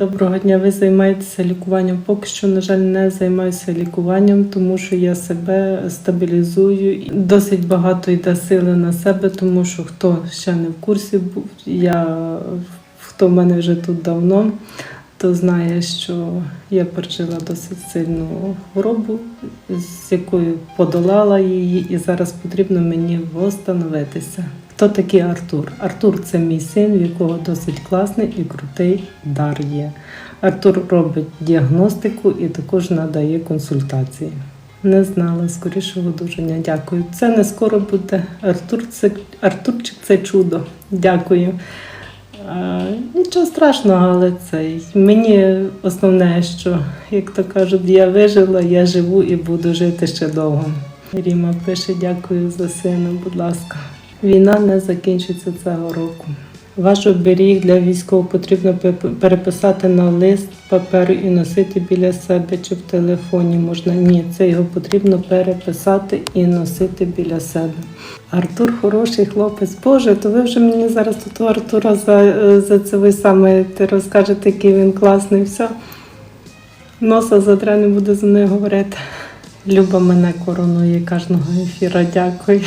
Доброго дня, ви займаєтеся лікуванням. Поки що, на жаль, не займаюся лікуванням, тому що я себе стабілізую. І Досить багато йде сили на себе, тому що хто ще не в курсі був, я хто в мене вже тут давно, то знає, що я пережила досить сильну хворобу, з якою подолала її, і зараз потрібно мені восстановитися. Хто такий Артур? Артур це мій син, в якого досить класний і крутий дар є. Артур робить діагностику і також надає консультації. Не знала скорішого одужання. Дякую. Це не скоро буде. Артур це Артурчик це чудо. Дякую. А, нічого страшного, але це мені основне, що як то кажуть, я вижила, я живу і буду жити ще довго. Ріма пише: дякую за сина, будь ласка. Війна не закінчиться цього року. Ваш оберіг для військового потрібно переписати на лист паперу і носити біля себе чи в телефоні можна. Ні, це його потрібно переписати і носити біля себе. Артур хороший хлопець. Боже, то ви вже мені зараз тут Артура за, за це ви саме ти розкажете, який він класний. Все. Носа задре не буде за нею говорити. Люба мене коронує кожного ефіра. Дякую.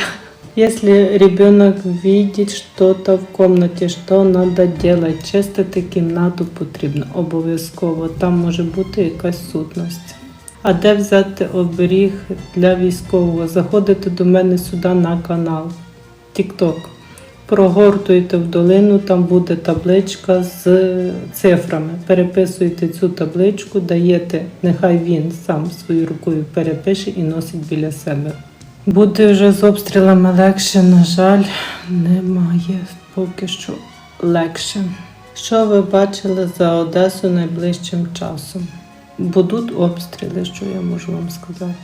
Если ребенок видит что-то в комнаті, що надо делать? Чистити кімнату потрібно обов'язково. Там може бути якась сутність. А де взяти оберіг для військового? Заходите до мене сюди на канал TikTok. Прогортуєте в долину, там буде табличка з цифрами. Переписуєте цю табличку, даєте, нехай він сам своєю рукою перепише і носить біля себе. Буде вже з обстрілами легше, на жаль, немає поки що легше. Що ви бачили за Одесу найближчим часом? Будуть обстріли, що я можу вам сказати.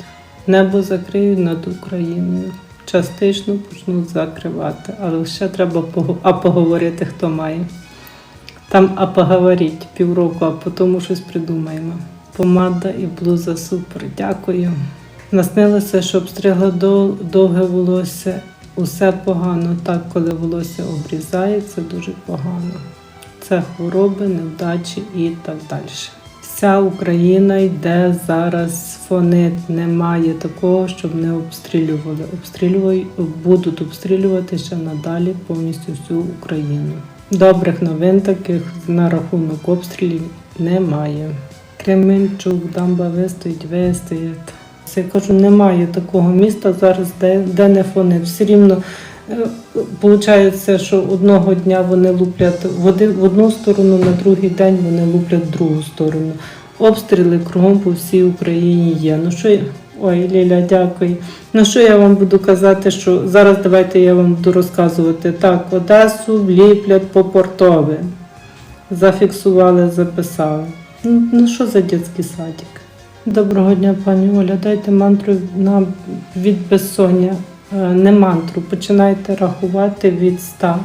Небо закриють над Україною. Частично почнуть закривати, але ще треба а поговорити, хто має. Там а поговоріть півроку, а потім щось придумаємо. Помада і блуза супер. Дякую. Наснилося, що обстригла дов- довге волосся. Усе погано. Так, коли волосся обрізає, це дуже погано. Це хвороби, невдачі і так далі. Вся Україна йде зараз фонит. Немає такого, щоб не обстрілювали. Обстрілюють, будуть обстрілювати ще надалі повністю всю Україну. Добрих новин таких на рахунок обстрілів немає. Кременчук, дамба вистоїть, вистоїть. Я кажу, немає такого міста зараз, де, де не фонить. Все рівно Получається, що одного дня вони луплять в одну сторону, на другий день вони луплять в другу сторону. Обстріли кругом по всій Україні є. Ну що я... Ой, Ліля, дякую. Ну що я вам буду казати, що зараз давайте я вам буду розказувати. Так, Одесу вліплять по портове. Зафіксували, записали. Ну, ну що за дитячий садик? Доброго дня, пані Оля. Дайте мантру на від безсоння. Е, Не мантру. Починайте рахувати від 100.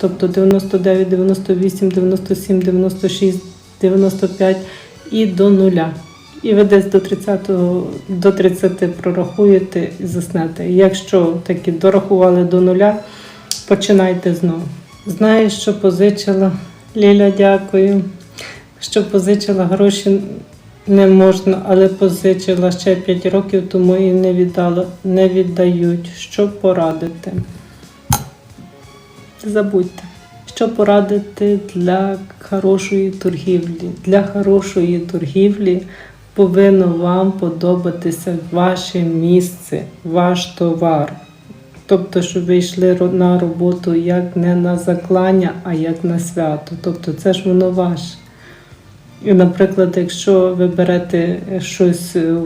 Тобто 99, 98, 97, 96, 95 і до нуля. І ви десь до 30, до 30 прорахуєте і заснете. Якщо таки дорахували до нуля, починайте знову. Знаю, що позичила. Ліля, дякую. Що позичила гроші не можна, але позичила ще 5 років, тому і не віддала. Не віддають. Що порадити? Забудьте. Що порадити для хорошої торгівлі? Для хорошої торгівлі повинно вам подобатися ваше місце, ваш товар. Тобто, щоб ви йшли на роботу як не на заклання, а як на свято. Тобто це ж воно ваше. Наприклад, якщо ви берете щось, е,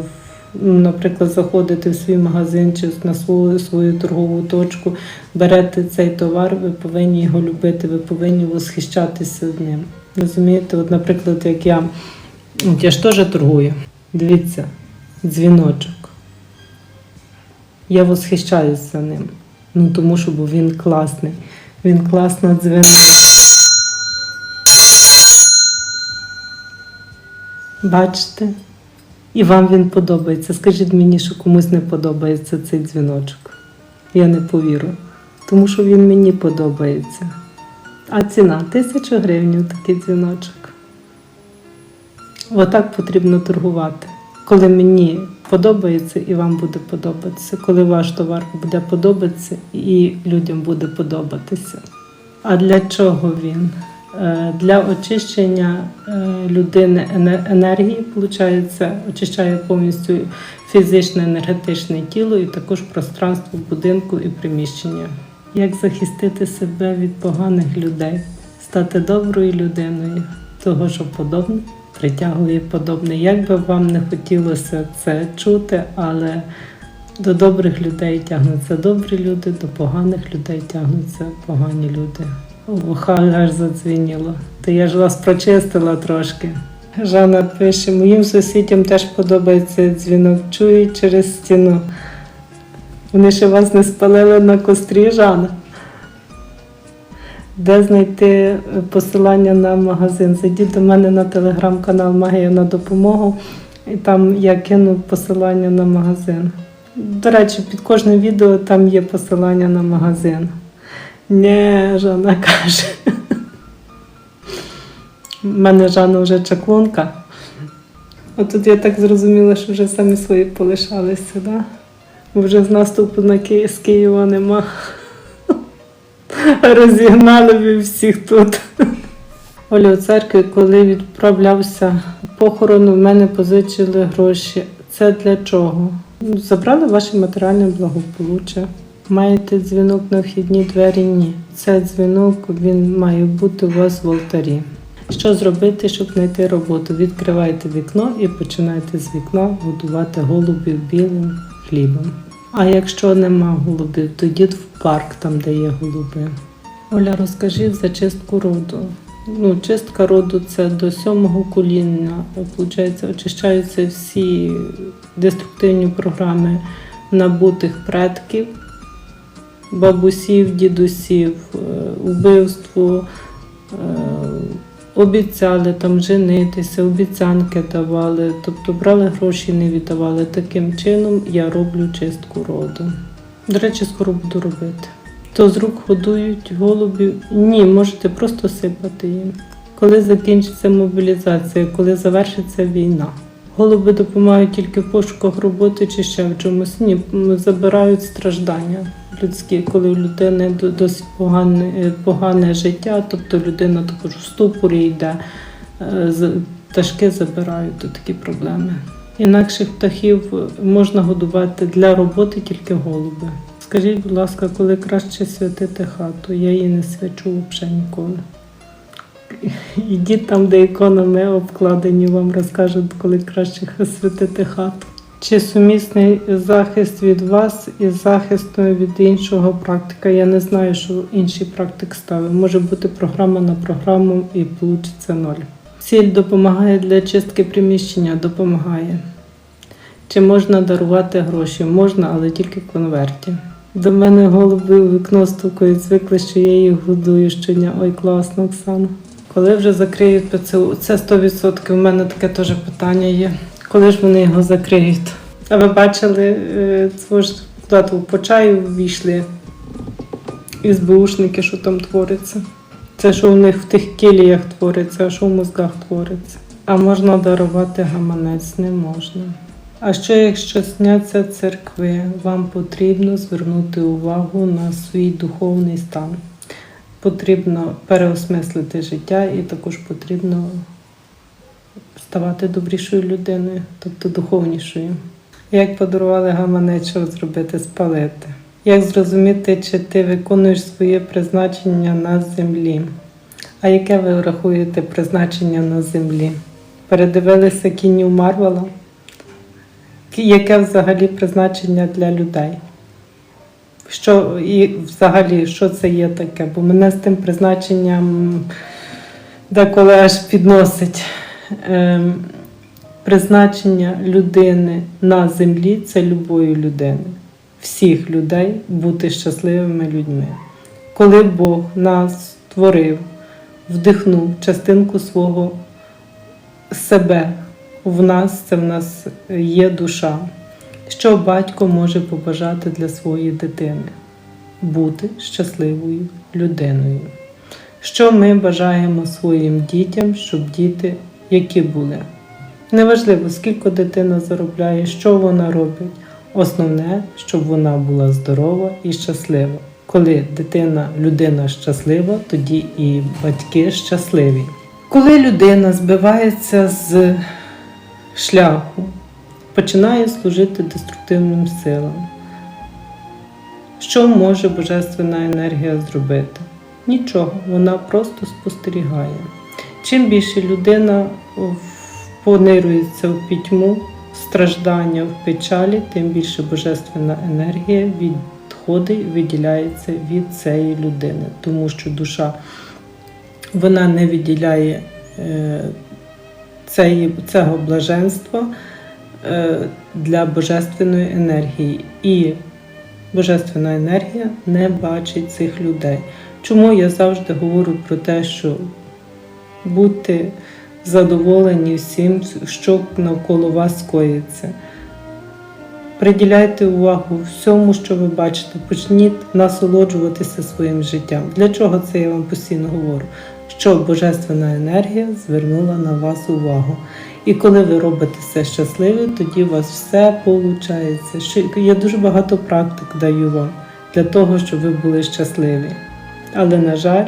наприклад, заходите в свій магазин чи на свою, свою торгову точку, берете цей товар, ви повинні його любити, ви повинні восхищатися ним. Розумієте, от, наприклад, як я, от я ж теж торгую. Дивіться, дзвіночок. Я восхищаюся ним. Ну тому що бо він класний. Він класно дзвінить. Бачите? І вам він подобається. Скажіть мені, що комусь не подобається цей дзвіночок. Я не повірю. Тому що він мені подобається. А ціна тисяча гривень такий дзвіночок. Отак потрібно торгувати. Коли мені подобається і вам буде подобатися, коли ваш товар буде подобатися і людям буде подобатися. А для чого він? Е, Для очищення е, людини енергії, виходить, очищає повністю фізичне енергетичне тіло і також пространство будинку і приміщення. Як захистити себе від поганих людей, стати доброю людиною, того, що подобне притягує подобне. Як би вам не хотілося це чути, але до добрих людей тягнуться добрі люди, до поганих людей тягнуться погані люди. У аж задзвініло. То я ж вас прочистила трошки. Жанна пише, моїм сусідям теж подобається дзвінок. Чують через стіну. Вони ще вас не спалили на кострі, Жанна. Де знайти посилання на магазин? Зайдіть до мене на телеграм-канал Магія на допомогу, і там я кину посилання на магазин. До речі, під кожним відео там є посилання на магазин. Не, Жанна каже. У мене Жанна вже чаклунка. А тут я так зрозуміла, що вже самі свої полишалися, да? Бо вже з наступу на Ки... з Києва нема. Розігнали всіх тут. Оля у церкві, коли відправлявся похорон, в мене позичили гроші. Це для чого? Забрали ваше матеріальне благополуччя. Маєте дзвінок на вхідні двері? Ні. Це дзвінок він має бути у вас в алтарі. Що зробити, щоб знайти роботу? Відкривайте вікно і починайте з вікна годувати голубів білим хлібом. А якщо нема голубів, то йдіть в парк, там де є голуби. Оля, розкажи за чистку роду. Ну, чистка роду це до сьомого коління. Получається, очищаються всі деструктивні програми набутих предків, бабусів, дідусів, е, вбивство. е, Обіцяли там женитися, обіцянки давали, тобто брали гроші, не віддавали. Таким чином я роблю чистку роду. До речі, скоро буду робити. То з рук годують голубів. Ні, можете просто сипати їм. Коли закінчиться мобілізація, коли завершиться війна. Голуби допомагають тільки в пошуках роботи чи ще в чомусь. Ні, забирають страждання людські, коли у людини досить погане, е, погане життя, тобто людина також в ступорі йде, е, пташки забирають то такі проблеми. Інакших птахів можна годувати для роботи тільки голуби. Скажіть, будь ласка, коли краще святити хату? Я її не свячу взагалі ніколи. Ідіть там, де іконами обкладені, вам розкажуть, коли краще святити хату. Чи сумісний захист від вас із захистом від іншого практика? Я не знаю, що інший практик ставив. Може бути програма на програму і вийде ноль. Сіль допомагає для чистки приміщення, допомагає. Чи можна дарувати гроші? Можна, але тільки в конверті. До мене голуби у вікно стукають, звикли, що я їх годую щодня. Ой, класно, Оксана. Коли вже закриють ПЦУ? Це 100%. У мене таке теж питання є. Коли ж вони його закриють? А ви бачили, е, це ж куди-то по чаю ввійшли СБУшники, що там твориться. Це що в них в тих кіліях твориться, а що в мозгах твориться. А можна дарувати гаманець? Не можна. А що якщо сняться церкви, вам потрібно звернути увагу на свій духовний стан. Потрібно переосмислити життя і також потрібно ставати добрішою людиною, тобто духовнішою. Як подарували гаманець, що зробити, спалити. Як зрозуміти, чи ти виконуєш своє призначення на землі? А яке ви рахуєте призначення на землі? Передивилися кінів Марвела? Яке взагалі призначення для людей? Що і взагалі, що це є таке? Бо мене з тим призначенням деколи аж підносить. Ем, призначення людини на землі це любої людини, всіх людей бути щасливими людьми. Коли Бог нас створив, вдихнув частинку свого себе в нас, це в нас є душа. Що батько може побажати для своєї дитини? Бути щасливою людиною. Що ми бажаємо своїм дітям, щоб діти які були? Неважливо, скільки дитина заробляє, що вона робить. Основне, щоб вона була здорова і щаслива. Коли дитина, людина щаслива, тоді і батьки щасливі. Коли людина збивається з шляху, починає служити деструктивним силам. Що може божественна енергія зробити? Нічого, вона просто спостерігає. Чим більше людина понирується в пітьму, в страждання, в печалі, тим більше божественна енергія відходить, виділяється від цієї людини, тому що душа вона не відділяє е, цього блаженства для божественної енергії. І божественна енергія не бачить цих людей. Чому я завжди говорю про те, що будьте задоволені всім, що навколо вас скоїться. Приділяйте увагу всьому, що ви бачите, почніть насолоджуватися своїм життям. Для чого це я вам постійно говорю? Щоб божественна енергія звернула на вас увагу. І коли ви робите все щасливі, тоді у вас все виходить. Я дуже багато практик даю вам для того, щоб ви були щасливі. Але, на жаль,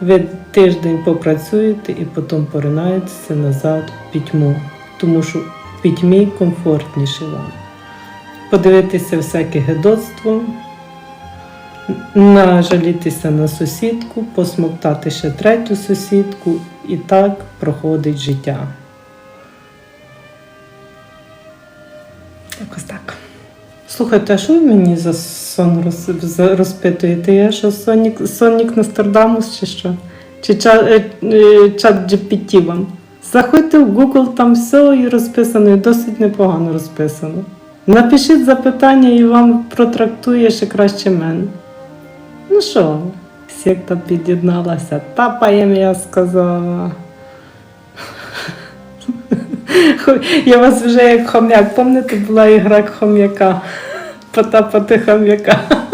ви тиждень попрацюєте і потім поринаєтеся назад в пітьму, тому що в пітьмі комфортніше вам. Подивитися всяке гидоцтво, нажалітися на сусідку, посмоктати ще третю сусідку, і так проходить життя. Слухайте, а що ви мені за сон роз, розпитуєте? Я що сонік, сонік Нострадамус чи що? Чи чат, е, е, чат GPT вам? Заходьте в Google, там все і розписано, і досить непогано розписано. Напишіть запитання і вам протрактує ще краще мене. Ну що, секта під'єдналася. Тапаєм, я сказала. Я вас вже як хом'як. Пам'ятаєте, була ігра хом'яка. Потапати хом'яка.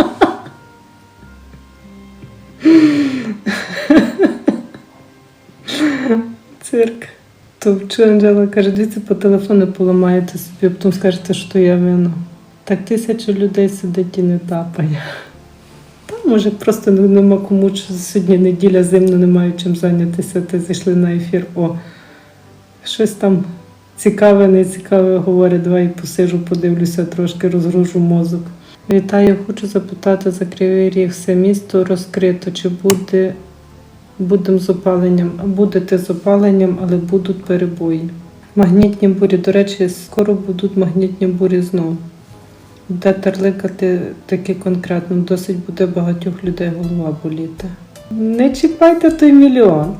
Цирк. То вчора Анжела каже, дивіться, по телефону поламаєте собі, а потім скажете, що я вина. Так тисяча людей сидить і не тапає. Та може просто нема кому сьогодні неділя зимно, немає чим зайнятися. Ти зайшли на ефір. О, щось там цікаве, не цікаве говорять, давай посижу, подивлюся, трошки розгружу мозок. Вітаю, хочу запитати за Кривий Ріг. Все місто розкрито. Чи буде будемо з опаленням? Будете з опаленням, але будуть перебої. Магнітні бурі, до речі, скоро будуть магнітні бурі знову. Де терликати таки конкретно, досить буде багатьох людей голова боліти. Не чіпайте той мільйон.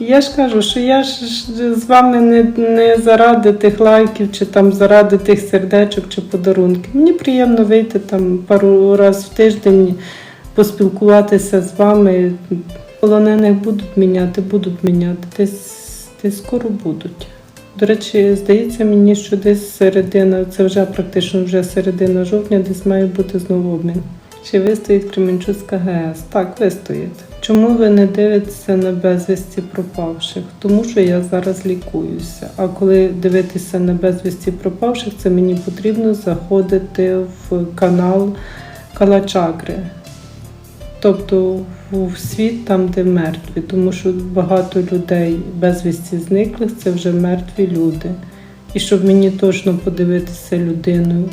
Я ж кажу, що я ж з вами не, не заради тих лайків, чи там заради тих сердечок чи подарунків. Мені приємно вийти там пару разів в тиждень, поспілкуватися з вами. Полонених будуть міняти, будуть міняти. Десь, десь скоро будуть. До речі, здається мені, що десь середина, це вже практично вже середина жовтня, десь має бути знову обмін. Чи вистоїть Кременчуцька ГЕС? Так, вистоїть. Чому ви не дивитеся на безвісті пропавших? Тому що я зараз лікуюся. А коли дивитися на безвісті пропавших, це мені потрібно заходити в канал Калачакри. Тобто в світ там, де мертві, тому що багато людей безвісті зниклих це вже мертві люди. І щоб мені точно подивитися людину,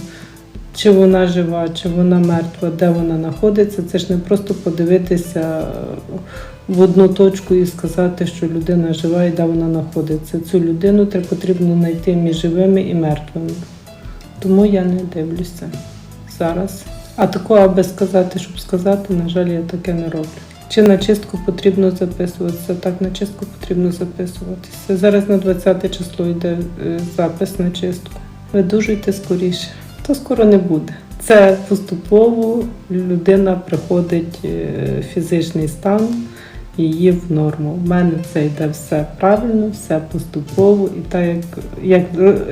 чи вона жива, чи вона мертва, де вона знаходиться, це ж не просто подивитися в одну точку і сказати, що людина жива і де вона знаходиться. Цю людину потрібно знайти між живими і мертвими. Тому я не дивлюся зараз. А такого, аби сказати, щоб сказати, на жаль, я таке не роблю. Чи на чистку потрібно записуватися? Так, на чистку потрібно записуватися. Зараз на 20 число йде е, запис на чистку. Видужуйте скоріше. То скоро не буде. Це поступово людина приходить е, фізичний стан, її в норму. У мене це йде все правильно, все поступово, і так як, як,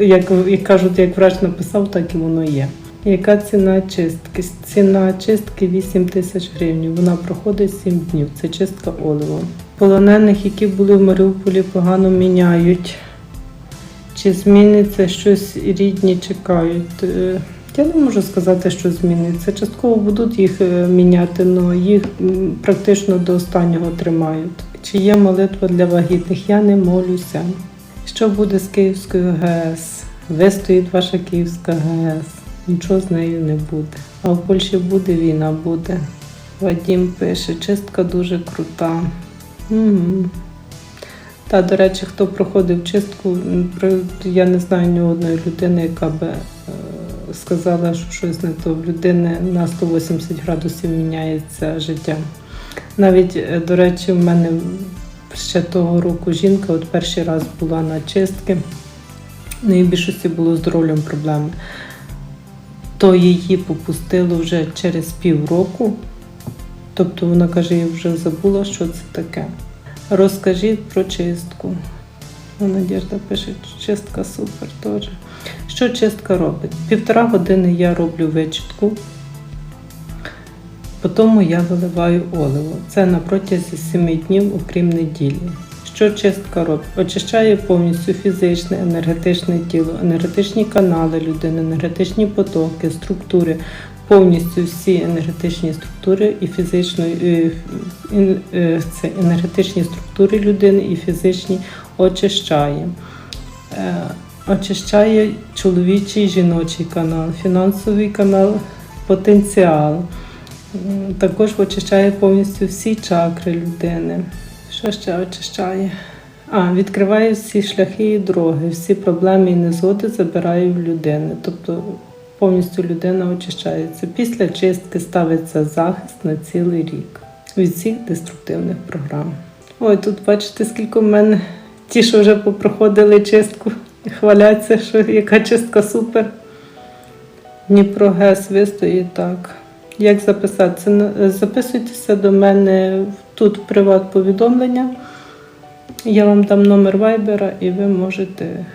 як, як кажуть, як врач написав, так і воно є. Яка ціна чистки? Ціна чистки 8 тисяч гривень. Вона проходить 7 днів. Це чистка оливом. Полонених, які були в Маріуполі, погано міняють. Чи зміниться щось рідні чекають? Е, Я не можу сказати, що зміниться. Частково будуть їх е, міняти, але їх практично до останнього тримають. Чи є молитва для вагітних? Я не молюся. Що буде з Київською ГЕС? Вистоїть ваша Київська ГЕС. Нічого з нею не буде. А в Польщі буде війна, буде. Вадім пише, чистка дуже крута. Угу. Та, до речі, хто проходив чистку, я не знаю ні одної людини, яка би е, сказала, що щось не то. В людини на 180 градусів міняється життя. Навіть, е, до речі, в мене ще того року жінка от перший раз була на чистки. В неї більшості було здоров'ям проблеми. То її попустило вже через півроку. Тобто вона каже, я вже забула, що це таке. Розкажіть про чистку. Ну, Надежда пише, чистка супер теж. Що чистка робить? Півтора години я роблю вичітку, потім я виливаю оливо. Це на протязі 7 днів, окрім неділі. Що чистка робить? Очищає повністю фізичне, енергетичне тіло, енергетичні канали людини, енергетичні потоки, структури, повністю всі енергетичні структури і фізичної е, е, це енергетичні структури людини і фізичні очищає. Е, Очищає чоловічий жіночий канал, фінансовий канал, потенціал. Також очищає повністю всі чакри людини. Що ще очищає? А, відкриває всі шляхи і дороги, всі проблеми і незгоди забирає в людини. Тобто повністю людина очищається. Після чистки ставиться захист на цілий рік від всіх деструктивних програм. Ой, тут бачите, скільки в мене ті, що вже попроходили чистку, хваляться, що яка чистка супер. Дніпро ГЕС вистоїть так. Як записатися? Записуйтеся до мене тут приват повідомлення. Я вам дам номер вайбера і ви можете.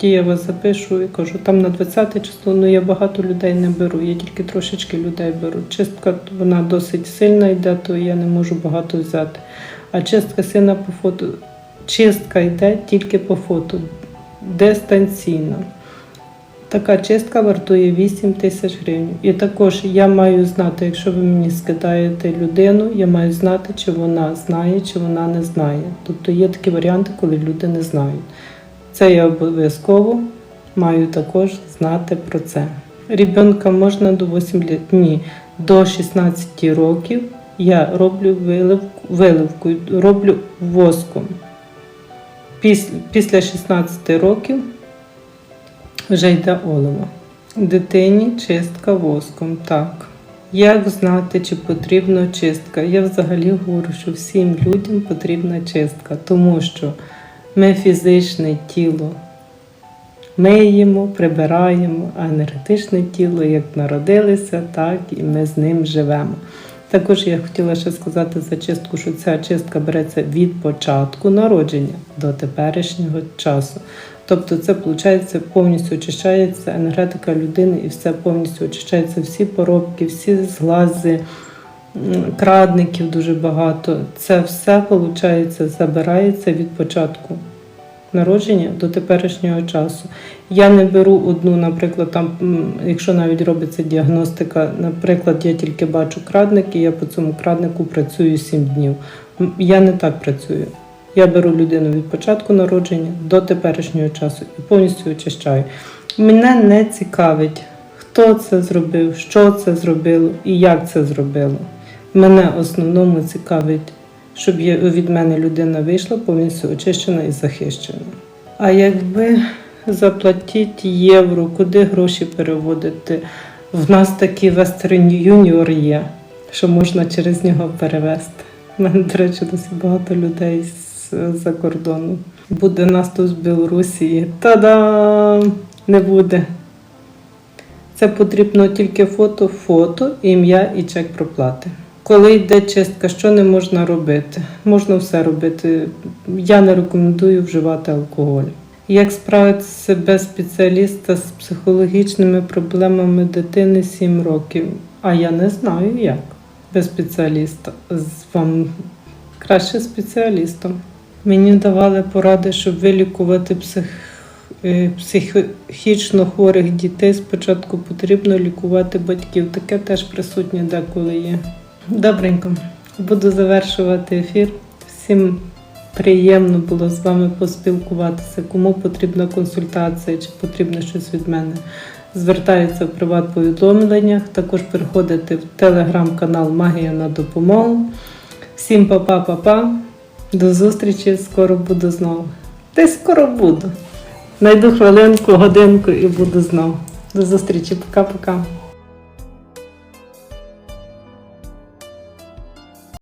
Тоді я вас запишу і кажу, там на 20 число, ну я багато людей не беру, я тільки трошечки людей беру. Чистка вона досить сильна йде, то я не можу багато взяти. А чистка сильна по фото. Чистка йде тільки по фото, дистанційно. Така чистка вартує 8 тисяч гривень. І також я маю знати, якщо ви мені скидаєте людину, я маю знати, чи вона знає, чи вона не знає. Тобто є такі варіанти, коли люди не знають. Це я обов'язково маю також знати про це. Ребенка можна до 8 літ. Ні, до 16 років я роблю виливку, виливку роблю воском. Після, після 16 років вже йде оливо. Дитині чистка воском. Так. Як знати, чи потрібна чистка? Я взагалі говорю, що всім людям потрібна чистка, тому що ми фізичне тіло миємо, прибираємо, а енергетичне тіло, як народилися, так і ми з ним живемо. Також я хотіла ще сказати за чистку, що ця чистка береться від початку народження до теперішнього часу. Тобто це виходить, повністю очищається енергетика людини і все повністю очищається, всі поробки, всі зглази, крадників дуже багато. Це все виходить, забирається від початку народження до теперішнього часу. Я не беру одну, наприклад, там, якщо навіть робиться діагностика, наприклад, я тільки бачу крадник, і я по цьому краднику працюю 7 днів. Я не так працюю. Я беру людину від початку народження до теперішнього часу і повністю очищаю. Мене не цікавить, хто це зробив, що це зробило і як це зробило. Мене основному цікавить, щоб від мене людина вийшла повністю очищена і захищена. А якби заплатіть євро, куди гроші переводити? В нас такий Western Junior є, що можна через нього перевезти. У мене, до речі, досить багато людей з-за кордону. Буде нас тут з Білорусі. Та-дам! Не буде. Це потрібно тільки фото, фото, ім'я і чек проплати. Коли йде чистка, що не можна робити? Можна все робити. Я не рекомендую вживати алкоголь. Як справитися без спеціаліста з психологічними проблемами дитини 7 років? А я не знаю як без спеціаліста. З вам краще спеціалістом. Мені давали поради, щоб вилікувати псих... е, психічно хворих дітей спочатку потрібно лікувати батьків. Таке теж присутнє деколи є. Добренько, буду завершувати ефір. Всім приємно було з вами поспілкуватися. Кому потрібна консультація чи потрібно щось від мене. Звертаються в приват-повідомленнях. Також приходите в телеграм-канал Магія на допомогу. Всім па-па-па-па. До зустрічі, скоро буду знову. Десь скоро буду. Найду хвилинку, годинку і буду знову. До зустрічі, пока-пока.